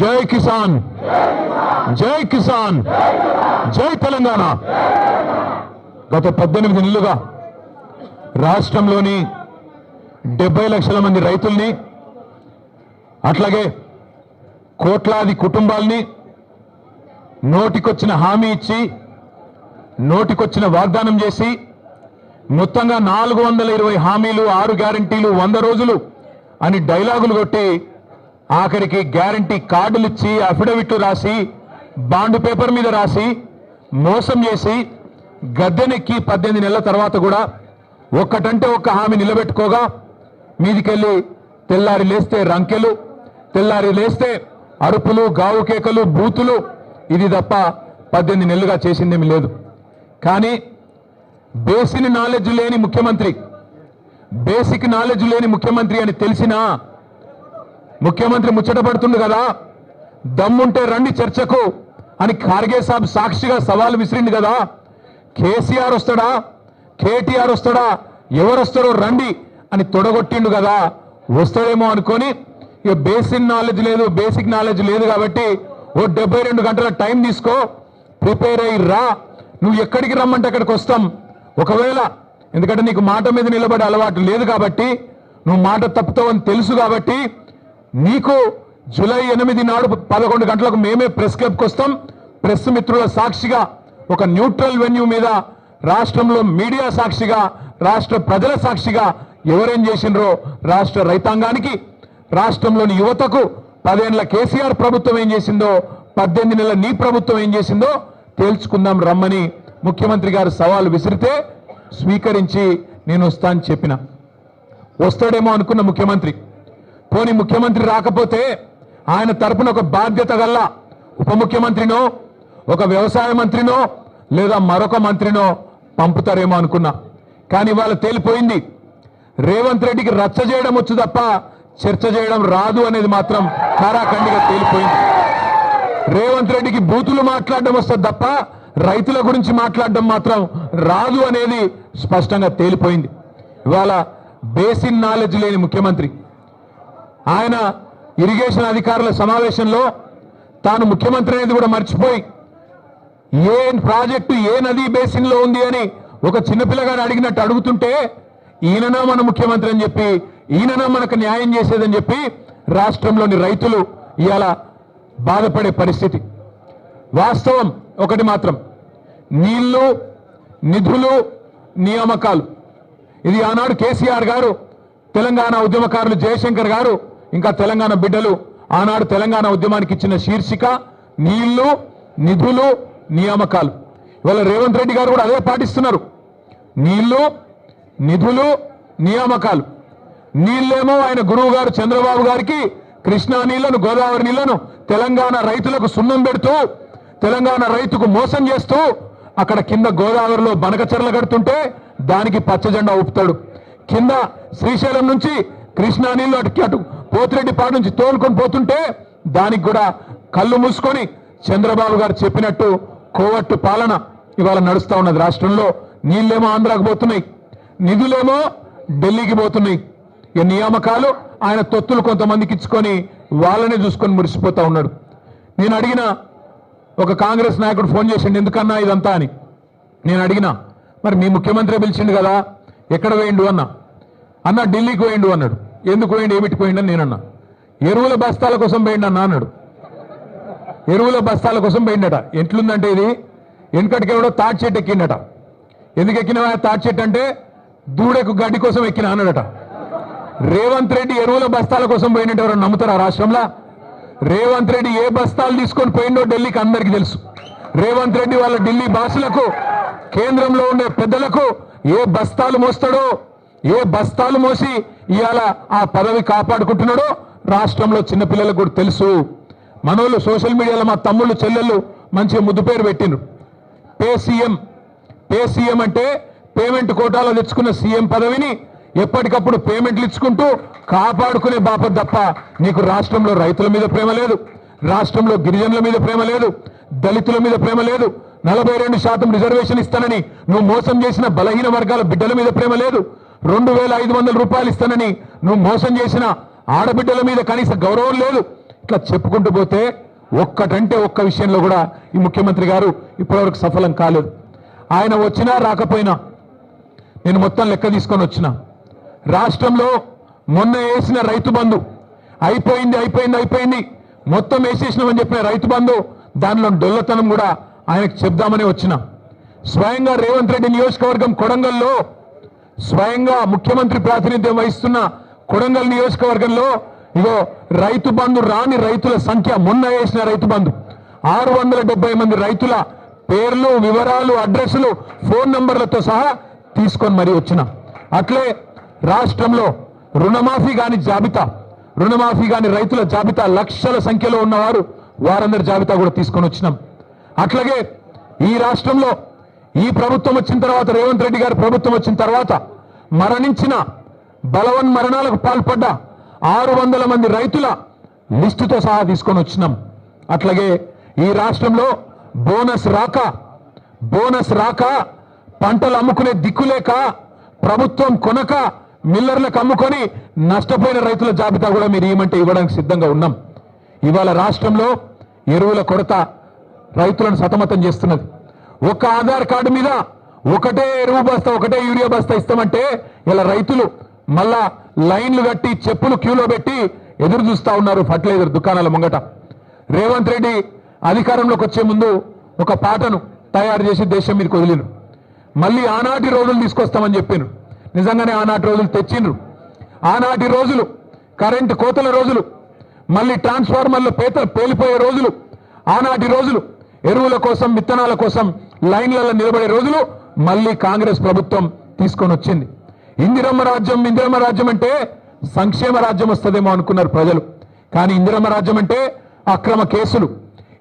జై కిసాన్. జై కిసాన్. జై తెలంగాణ. గత పద్దెనిమిది నెలలుగా రాష్ట్రంలోని డెబ్బై లక్షల మంది రైతుల్ని అట్లాగే కోట్లాది కుటుంబాల్ని నోటికొచ్చిన హామీ ఇచ్చి నోటికొచ్చిన వాగ్దానం చేసి మొత్తంగా నాలుగు వందల ఇరవై హామీలు ఆరు గ్యారంటీలు వంద రోజులు అని డైలాగులు కొట్టి ఆఖరికి గ్యారంటీ కార్డులు ఇచ్చి అఫిడవిట్లు రాసి బాండ్ పేపర్ మీద రాసి మోసం చేసి గద్దెనెక్కి పద్దెనిమిది నెలల తర్వాత కూడా ఒక్కటంటే ఒక్క హామీ నిలబెట్టుకోగా మీదికెళ్ళి తెల్లారి లేస్తే రంకెలు తెల్లారి లేస్తే అరుపులు గావు కేకలు బూతులు. ఇది తప్ప పద్దెనిమిది నెలలుగా చేసిందేమి లేదు. కానీ బేసిక్ నాలెడ్జ్ లేని ముఖ్యమంత్రి. బేసిక్ నాలెడ్జ్ లేని ముఖ్యమంత్రి అని తెలిసినా ముఖ్యమంత్రి ముచ్చట పడుతుండు కదా. దమ్ముంటే రండి చర్చకు అని ఖార్గే సాబ్ సాక్షిగా సవాల్ విసిరిండు కదా. కేసీఆర్ వస్తాడా? కేటీఆర్ వస్తాడా? ఎవరు వస్తారో రండి అని తొడగొట్టిండు కదా. వస్తాడేమో అనుకొని ఇక బేసిక్ నాలెడ్జ్ లేదు బేసిక్ నాలెడ్జ్ లేదు కాబట్టి ఓ డెబ్బై రెండు గంటల టైం తీసుకో ప్రిపేర్ అయ్యి రా. నువ్వు ఎక్కడికి రమ్మంటే అక్కడికి వస్తాం. ఒకవేళ ఎందుకంటే నీకు మాట మీద నిలబడే అలవాటు లేదు కాబట్టి నువ్వు మాట తప్పుతావని తెలుసు కాబట్టి నీకు జూలై ఎనిమిది నాడు పదకొండు గంటలకు మేమే ప్రెస్ క్లబ్కి వస్తాం. ప్రెస్ మిత్రుల సాక్షిగా ఒక న్యూట్రల్ వెన్యూ మీద రాష్ట్రంలో మీడియా సాక్షిగా రాష్ట్ర ప్రజల సాక్షిగా ఎవరేం చేసినరో రాష్ట్ర రైతాంగానికి రాష్ట్రంలోని యువతకు పదేళ్ళ కేసీఆర్ ప్రభుత్వం ఏం చేసిందో పద్దెనిమిది నెలల నీ ప్రభుత్వం ఏం చేసిందో తేల్చుకుందాం రమ్మని ముఖ్యమంత్రి గారు సవాలు విసిరితే స్వీకరించి నేను వస్తా అని చెప్పిన. వస్తాడేమో అనుకున్న ముఖ్యమంత్రి. పోని ముఖ్యమంత్రి రాకపోతే ఆయన తరపున ఒక బాధ్యత గల్ల ఉప ముఖ్యమంత్రినో ఒక వ్యవసాయ మంత్రినో లేదా మరొక మంత్రినో పంపుతారేమో అనుకున్నా. కానీ ఇవాళ తేలిపోయింది. రేవంత్ రెడ్డికి రచ్చ చేయడం వచ్చు తప్ప చర్చ చేయడం రాదు అనేది మాత్రం కారాఖండిగా తేలిపోయింది. రేవంత్ రెడ్డికి బూతులు మాట్లాడడం వస్తుంది తప్ప రైతుల గురించి మాట్లాడడం మాత్రం రాదు అనేది స్పష్టంగా తేలిపోయింది. ఇవాళ బేసిన్ నాలెడ్జ్ లేని ముఖ్యమంత్రి. ఆయన ఇరిగేషన్ అధికారుల సమావేశంలో తాను ముఖ్యమంత్రి అనేది కూడా మర్చిపోయి ఏ ప్రాజెక్టు ఏ నదీ బేసిన్లో ఉంది అని ఒక చిన్నపిల్లగాడు అడిగినట్టు అడుగుతుంటే ఈయననా మన ముఖ్యమంత్రి అని చెప్పి ఈయననా మనకు న్యాయం చేసేదని చెప్పి రాష్ట్రంలోని రైతులు ఇవాళ బాధపడే పరిస్థితి. వాస్తవం ఒకటి మాత్రం నీళ్ళు నిధులు నియామకాలు. ఇది ఆనాడు కేసీఆర్ గారు తెలంగాణ ఉద్యమకారులు జయశంకర్ గారు ఇంకా తెలంగాణ బిడ్డలు ఆనాడు తెలంగాణ ఉద్యమానికి ఇచ్చిన శీర్షిక నీళ్ళు నిధులు నియామకాలు. ఇవాళ రేవంత్ రెడ్డి గారు కూడా అదే పాటిస్తున్నారు. నీళ్ళు నిధులు నియామకాలు. నీళ్ళేమో ఆయన గురువు గారు చంద్రబాబు గారికి కృష్ణా నీళ్ళను గోదావరి నీళ్ళను తెలంగాణ రైతులకు సున్నం పెడుతూ తెలంగాణ రైతుకు మోసం చేస్తూ అక్కడ కింద గోదావరిలో బనకచెరలు కడుతుంటే దానికి పచ్చజెండా ఊపుతాడు. కింద శ్రీశైలం నుంచి కృష్ణా నీళ్ళు అటు అటు పోతిరెడ్డిపాడు నుంచి తోలుకొని పోతుంటే దానికి కూడా కళ్ళు మూసుకొని చంద్రబాబు గారు చెప్పినట్టు కోవట్టు పాలన ఇవాళ నడుస్తూ ఉన్నది. రాష్ట్రంలో నీళ్ళేమో ఆంధ్రాకు పోతున్నాయి. నిధులేమో ఢిల్లీకి పోతున్నాయి. ఈ నియామకాలు ఆయన తొత్తులు కొంతమందికి ఇచ్చుకొని వాళ్ళనే చూసుకొని మురిసిపోతా ఉన్నాడు. నేను అడిగిన ఒక కాంగ్రెస్ నాయకుడు ఫోన్ చేసిండు ఎందుకన్నా ఇదంతా అని? నేను అడిగినా మరి మీ ముఖ్యమంత్రి పిలిచిండు కదా ఎక్కడ పోయిండు? అన్న. అన్న ఢిల్లీకి పోయిండు అన్నాడు. ఎందుకు పోయిండు ఏమిటి పోయిండు? అని నేనన్నా ఎరువుల బస్తాల కోసం పోయిండు అన్న అన్నాడు. ఎరువుల బస్తాల కోసం పోయిండట. ఎట్లుందంటే ఇది? వెనకటికి ఎవడో తాటి చెట్టు ఎక్కిండట. ఎందుకు ఎక్కినవా? తాటి చెట్టు అంటే దూడకు గడ్డి కోసం ఎక్కిన అన్నాడట. రేవంత్ రెడ్డి ఎరువుల బస్తాల కోసం పోయినట్టు ఎవరు నమ్ముతారా రాష్ట్రంలో? రేవంత్ రెడ్డి ఏ బస్తాలు తీసుకొని పోయిండో ఢిల్లీకి అందరికీ తెలుసు. రేవంత్ రెడ్డి వాళ్ళ ఢిల్లీ భాషలకు కేంద్రంలో ఉండే పెద్దలకు ఏ బస్తాలు మోస్తాడో ఏ బస్తాలు మోసి ఇవాళ ఆ పదవి కాపాడుకుంటున్నాడో రాష్ట్రంలో చిన్నపిల్లలకు కూడా తెలుసు. మనోళ్ళు సోషల్ మీడియాలో మా తమ్ముళ్ళు చెల్లెళ్ళు మంచి ముద్దు పేరు పెట్టిండ్రు. పే సీఎం పే సీఎం అంటే పేమెంట్ కోటాలో తెచ్చుకున్న సీఎం పదవిని ఎప్పటికప్పుడు పేమెంట్లు ఇచ్చుకుంటూ కాపాడుకునే బాప తప్ప నీకు రాష్ట్రంలో రైతుల మీద ప్రేమ లేదు. రాష్ట్రంలో గిరిజనుల మీద ప్రేమ లేదు. దళితుల మీద ప్రేమ లేదు. నలభై రెండు శాతం రిజర్వేషన్ ఇస్తానని నువ్వు మోసం చేసిన బలహీన వర్గాల బిడ్డల మీద ప్రేమ లేదు. రెండు వేల ఐదు వందల రూపాయలు ఇస్తానని నువ్వు మోసం చేసిన ఆడబిడ్డల మీద కనీస గౌరవం లేదు. ఇట్లా చెప్పుకుంటూ పోతే ఒక్కటంటే ఒక్క విషయంలో కూడా ఈ ముఖ్యమంత్రి గారు ఇప్పటివరకు సఫలం కాలేదు. ఆయన వచ్చినా రాకపోయినా నేను మొత్తం లెక్క తీసుకొని వచ్చిన. రాష్ట్రంలో మొన్న వేసిన రైతు బంధు. అయిపోయింది అయిపోయింది అయిపోయింది. మొత్తం వేసేసినామని చెప్పిన రైతు బంధు దానిలో డొల్లతనం కూడా ఆయనకు చెప్దామని వచ్చిన. స్వయంగా రేవంత్ రెడ్డి నియోజకవర్గం కొడంగల్లో స్వయంగా ముఖ్యమంత్రి ప్రాతినిధ్యం వహిస్తున్న కొడంగల్ నియోజకవర్గంలో ఇగో రైతు బంధు రాని రైతుల సంఖ్య మొన్న వేసిన రైతు బంధు. ఆరు వందల డెబ్బై మంది రైతుల పేర్లు వివరాలు అడ్రస్లు ఫోన్ నంబర్లతో సహా తీసుకొని మరీ వచ్చిన. అట్లే రాష్ట్రంలో రుణమాఫీ కాని జాబితా రుణమాఫీ కాని రైతుల జాబితా లక్షల సంఖ్యలో ఉన్నవారు వారందరి జాబితా కూడా తీసుకొని వచ్చినాం. అట్లాగే ఈ రాష్ట్రంలో ఈ ప్రభుత్వం వచ్చిన తర్వాత రేవంత్ రెడ్డి గారి ప్రభుత్వం వచ్చిన తర్వాత మరణించిన బలవన్ మరణాలకు పాల్పడ్డ ఆరు వందల మంది రైతుల లిస్టుతో సహా తీసుకొని వచ్చినాం. అట్లాగే ఈ రాష్ట్రంలో బోనస్ రాక బోనస్ రాక పంటలు అమ్ముకునే దిక్కులేక ప్రభుత్వం కొనక మిల్లర్లకు అమ్ముకొని నష్టపోయిన రైతుల జాబితా కూడా మీరు ఏమంటే ఇవ్వడానికి సిద్ధంగా ఉన్నాం. ఇవాళ రాష్ట్రంలో ఎరువుల కొరత రైతులను సతమతం చేస్తున్నది. ఒక ఆధార్ కార్డు మీద ఒకటే ఎరువు బస్తా ఒకటే యూరియా బస్తా ఇస్తామంటే ఇలా రైతులు మళ్ళా లైన్లు కట్టి చెప్పులు క్యూలో పెట్టి ఎదురు చూస్తా ఉన్నారు ఫర్టిలైజర్ దుకాణాల ముంగట. రేవంత్ రెడ్డి అధికారంలోకి వచ్చే ముందు ఒక పాటను తయారు చేసి దేశం మీదకి వదిలిను మళ్ళీ ఆనాటి రోజులు తీసుకొస్తామని చెప్పాను నిజంగానే ఆనాటి రోజులు తెచ్చిండ్రు. ఆనాటి రోజులు కరెంటు కోతల రోజులు మళ్ళీ ట్రాన్స్ఫార్మర్లు పేత పేలిపోయే రోజులు ఆనాటి రోజులు ఎరువుల కోసం విత్తనాల కోసం లైన్లలో నిలబడే రోజులు మళ్ళీ కాంగ్రెస్ ప్రభుత్వం తీసుకొని వచ్చింది. ఇందిరమ్మ రాజ్యం ఇందిరమ్మ రాజ్యం అంటే సంక్షేమ రాజ్యం వస్తుందేమో అనుకున్నారు ప్రజలు. కానీ ఇందిరమ్మ రాజ్యం అంటే అక్రమ కేసులు.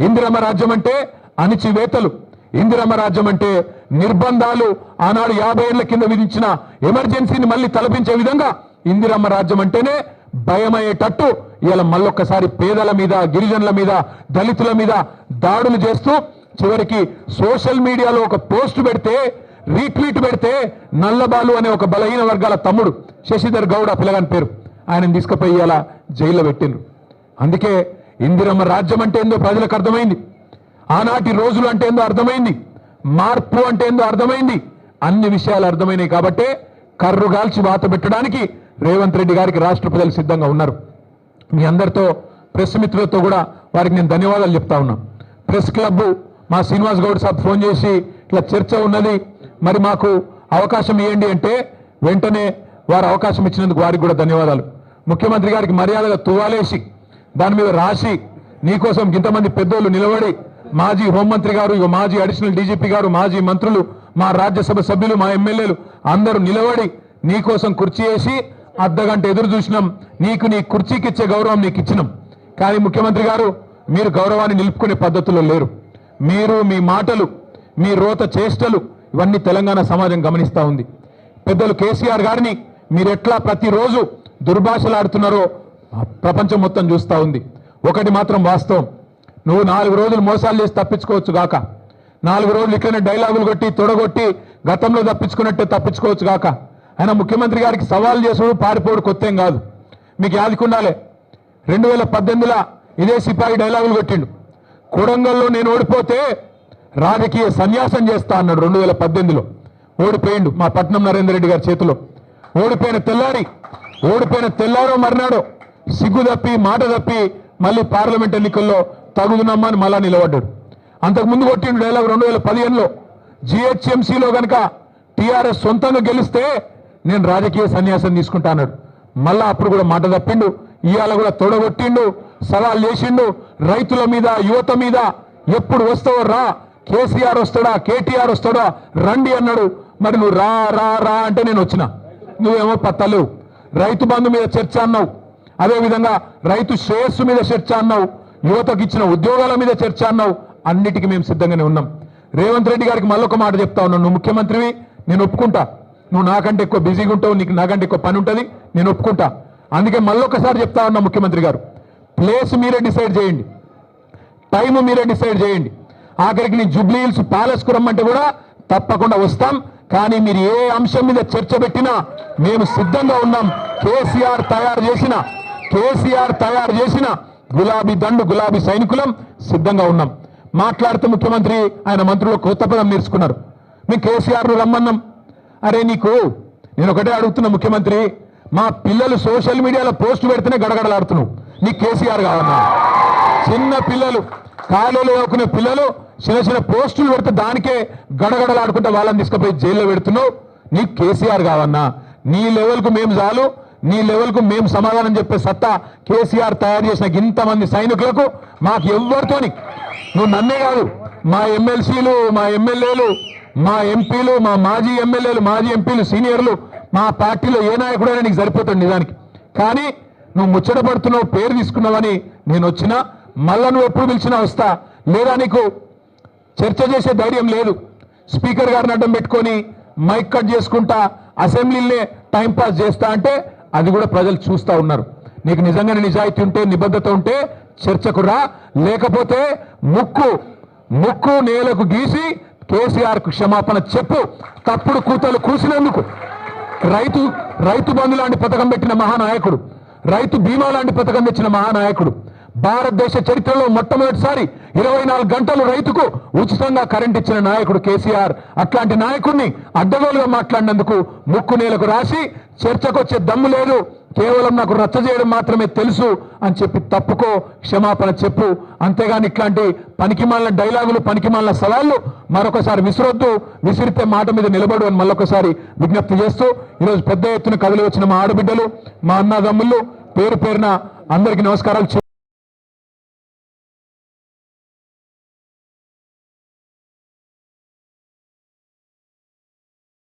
ఇందిరమ్మ రాజ్యం అంటే అణిచివేతలు. ఇందిరమ్మ రాజ్యం అంటే నిర్బంధాలు ఆనాడు యాభై ఏళ్ళ కింద విధించిన ఎమర్జెన్సీని మళ్ళీ తలపించే విధంగా ఇందిరమ్మ రాజ్యం అంటేనే భయమయ్యేటట్టు ఇలా మళ్ళొక్కసారి పేదల మీద గిరిజనుల మీద దళితుల మీద దాడులు చేస్తూ చివరికి సోషల్ మీడియాలో ఒక పోస్ట్ పెడితే రీట్వీట్ పెడితే నల్లబాలు అనే ఒక బలహీన వర్గాల తమ్ముడు శశిధర్ గౌడ పిల్లగాని పేరు. ఆయనను తీసుకుపోయి ఇలా జైల్లో పెట్టిండ్రు. అందుకే ఇందిరమ్మ రాజ్యం అంటే ఏందో ప్రజలకు అర్థమైంది. ఆనాటి రోజులు అంటే ఏందో అర్థమైంది. మార్పు అంటే ఏందో అర్థమైంది. అన్ని విషయాలు అర్థమైనాయి కాబట్టే కర్రు గాల్చి వాత పెట్టడానికి రేవంత్ రెడ్డి గారికి రాష్ట్ర ప్రజలు సిద్ధంగా ఉన్నారు. మీ అందరితో ప్రెస్ మిత్రులతో కూడా వారికి నేను ధన్యవాదాలు చెప్తా ఉన్నా. ప్రెస్ క్లబ్ మా శ్రీనివాస్ గౌడ్ సాబ్ ఫోన్ చేసి ఇట్లా చర్చ ఉన్నది మరి మాకు అవకాశం ఇవ్వండి అంటే వెంటనే వారు అవకాశం ఇచ్చినందుకు వారికి కూడా ధన్యవాదాలు. ముఖ్యమంత్రి గారికి మర్యాదగా తువాలేసి దాని మీద రాసి నీకోసం ఇంతమంది పెద్దోళ్ళు నిలబడి మాజీ హోంమంత్రి గారు మాజీ అడిషనల్ డీజీపీ గారు మాజీ మంత్రులు మా రాజ్యసభ సభ్యులు మా ఎమ్మెల్యేలు అందరూ నిలబడి నీకోసం కుర్చీ వేసి అర్ధగంట ఎదురు చూసినాం. నీకు నీ కుర్చీకి ఇచ్చే గౌరవం నీకు ఇచ్చినాం. కానీ ముఖ్యమంత్రి గారు మీరు గౌరవాన్ని నిలుపుకునే పద్ధతిలో లేరు. మీరు మీ మాటలు మీ రోత చేష్టలు ఇవన్నీ తెలంగాణ సమాజం గమనిస్తూ ఉంది. పెద్దలు కేసీఆర్ గారిని మీరు ఎట్లా ప్రతిరోజు దుర్భాషలాడుతున్నారో ప్రపంచం మొత్తం చూస్తా ఉంది. ఒకటి మాత్రం వాస్తవం. నువ్వు నాలుగు రోజులు మోసాలు చేసి తప్పించుకోవచ్చు గాక నాలుగు రోజులు ఇట్లనే డైలాగులు కొట్టి తొడగొట్టి గతంలో తప్పించుకున్నట్టే తప్పించుకోవచ్చు కాక. ఆయన ముఖ్యమంత్రి గారికి సవాల్ చేసుడు పారిపోడు కొత్తేం కాదు. మీకు యాదికుండాలే రెండు వేల పద్దెనిమిదిలో ఇదే సిపాయి డైలాగులు కొట్టిండు. కొడంగల్లో నేను ఓడిపోతే రాజకీయ సన్యాసం చేస్తా అన్నాడు రెండు వేల పద్దెనిమిదిలో. ఓడిపోయిండు మా పట్నం నరేందర్ రెడ్డి గారి చేతిలో. ఓడిపోయిన తెల్లారి ఓడిపోయిన తెల్లారో మర్నాడో సిగ్గు తప్పి మాట తప్పి మళ్ళీ పార్లమెంట్ ఎన్నికల్లో తగుదునమ్మని మళ్ళా నిలబడ్డాడు. అంతకు ముందు కొట్టిండు డైలాగ్ రెండు వేల పదిహేనులో. జిహెచ్ఎంసీలో కనుక టీఆర్ఎస్ సొంతంగా గెలిస్తే నేను రాజకీయ సన్యాసం తీసుకుంటా అన్నాడు. మళ్ళా అప్పుడు కూడా మాట తప్పిండు. ఇవాళ కూడా తొడగొట్టిండు. సవాల్ చేసిండు. రైతుల మీద యువత మీద ఎప్పుడు వస్తావో రా. కేసీఆర్ వస్తాడా? కేటీఆర్ వస్తాడా? రండి అన్నాడు. మరి నువ్వు రా రా రా అంటే నేను వచ్చిన. నువ్వేమో పత్తలేవు. రైతు బంధు మీద చర్చ అన్నావు. అదేవిధంగా రైతు శ్రేయస్సు మీద చర్చ అన్నావు. యువతకు ఇచ్చిన ఉద్యోగాల మీద చర్చ అన్నావు. అన్నిటికీ మేము సిద్ధంగానే ఉన్నాం. రేవంత్ రెడ్డి గారికి మళ్ళొక మాట చెప్తా ఉన్నాను నువ్వు ముఖ్యమంత్రివి నేను ఒప్పుకుంటా. నువ్వు నాకంటే ఎక్కువ బిజీగా ఉంటావు నీకు నాకంటే ఎక్కువ పని ఉంటుంది నేను ఒప్పుకుంటా. అందుకే మళ్ళొకసారి చెప్తా ఉన్నా ముఖ్యమంత్రి గారు. ప్లేస్ మీరే డిసైడ్ చేయండి. టైం మీరే డిసైడ్ చేయండి. ఆఖరికి నీ జూబ్లీ హిల్స్ ప్యాలెస్కు రమ్మంటే కూడా తప్పకుండా వస్తాం. కానీ మీరు ఏ అంశం మీద చర్చ పెట్టినా మేము సిద్ధంగా ఉన్నాం. కేసీఆర్ తయారు చేసిన కేసీఆర్ తయారు చేసిన గులాబీ దండు గులాబీ సైనికులం సిద్ధంగా ఉన్నాం. మాట్లాడుతూ ముఖ్యమంత్రి ఆయన మంత్రులు కొత్త పదం నేర్చుకున్నారు. మేము కేసీఆర్ను రమ్మన్నాం. అరే నీకు నేను ఒకటే అడుగుతున్నా ముఖ్యమంత్రి మా పిల్లలు సోషల్ మీడియాలో పోస్టు పెడితేనే గడగడలాడుతున్నావు. నీ కేసీఆర్ కావన్నా చిన్న పిల్లలు కాలువలు చదువుకునే పిల్లలు చిన్న చిన్న పోస్టులు పెడితే దానికే గడగడలాడుకుంటే వాళ్ళని తీసుకుపోయి జైల్లో పెడుతున్నావు. నీకు కేసీఆర్ కావన్నా నీ లెవెల్కు మేము చాలు నీ లెవెల్కు మేము సమాధానం చెప్పే సత్తా కేసీఆర్ తయారు చేసిన ఇంతమంది సైనికులకు మాకు ఎవ్వరితోని నువ్వు నన్నే కాదు మా ఎమ్మెల్సీలు మా ఎమ్మెల్యేలు మా ఎంపీలు మా మాజీ ఎమ్మెల్యేలు మాజీ ఎంపీలు సీనియర్లు మా పార్టీలో ఏ నాయకుడైనా నీకు సరిపోతాడు నిజానికి. కానీ నువ్వు ముచ్చట పడుతున్నావు పేరు తీసుకున్నావని నేను వచ్చినా మళ్ళా నువ్వు ఎప్పుడు పిలిచినా వస్తా. లేదా నీకు చర్చ చేసే ధైర్యం లేదు. స్పీకర్ గారిని అడ్డం పెట్టుకొని మైక్ కట్ చేసుకుంటా అసెంబ్లీలే టైం పాస్ చేస్తా అంటే అది కూడా ప్రజలు చూస్తా ఉన్నారు. నీకు నిజంగానే నిజాయితీ ఉంటే నిబద్ధత ఉంటే చర్చకు రా లేకపోతే ముక్కు ముక్కు నేలకు గీసి కేసీఆర్కు క్షమాపణ చెప్పు. తప్పుడు కూతలు కూసినందుకు రైతు రైతు బంధు లాంటి పథకం పెట్టిన మహానాయకుడు రైతు బీమా లాంటి పథకం తెచ్చిన మహానాయకుడు భారతదేశ చరిత్రలో మొట్టమొదటిసారి ఇరవై నాలుగు గంటలు రైతుకు ఉచితంగా కరెంట్ ఇచ్చిన నాయకుడు కేసీఆర్. అట్లాంటి నాయకుడిని అడ్డగోలుగా మాట్లాడినందుకు ముక్కు నేలకు రాసి చర్చకొచ్చే దమ్ము లేదు. కేవలం నాకు రచ్చ చేయడం మాత్రమే తెలుసు అని చెప్పి తప్పుకో క్షమాపణ చెప్పు. అంతేగాని ఇట్లాంటి పనికిమాలిన డైలాగులు పనికిమాలిన సవాళ్ళు మరొకసారి విసిరొద్దు. విసిరితే మాట మీద నిలబడు అని మళ్ళొకసారి విజ్ఞప్తి చేస్తూ ఈరోజు పెద్ద ఎత్తున కదిలి వచ్చిన మా ఆడబిడ్డలు మా అన్నదమ్ముళ్ళు పేరు పేరున అందరికీ నమస్కారాలు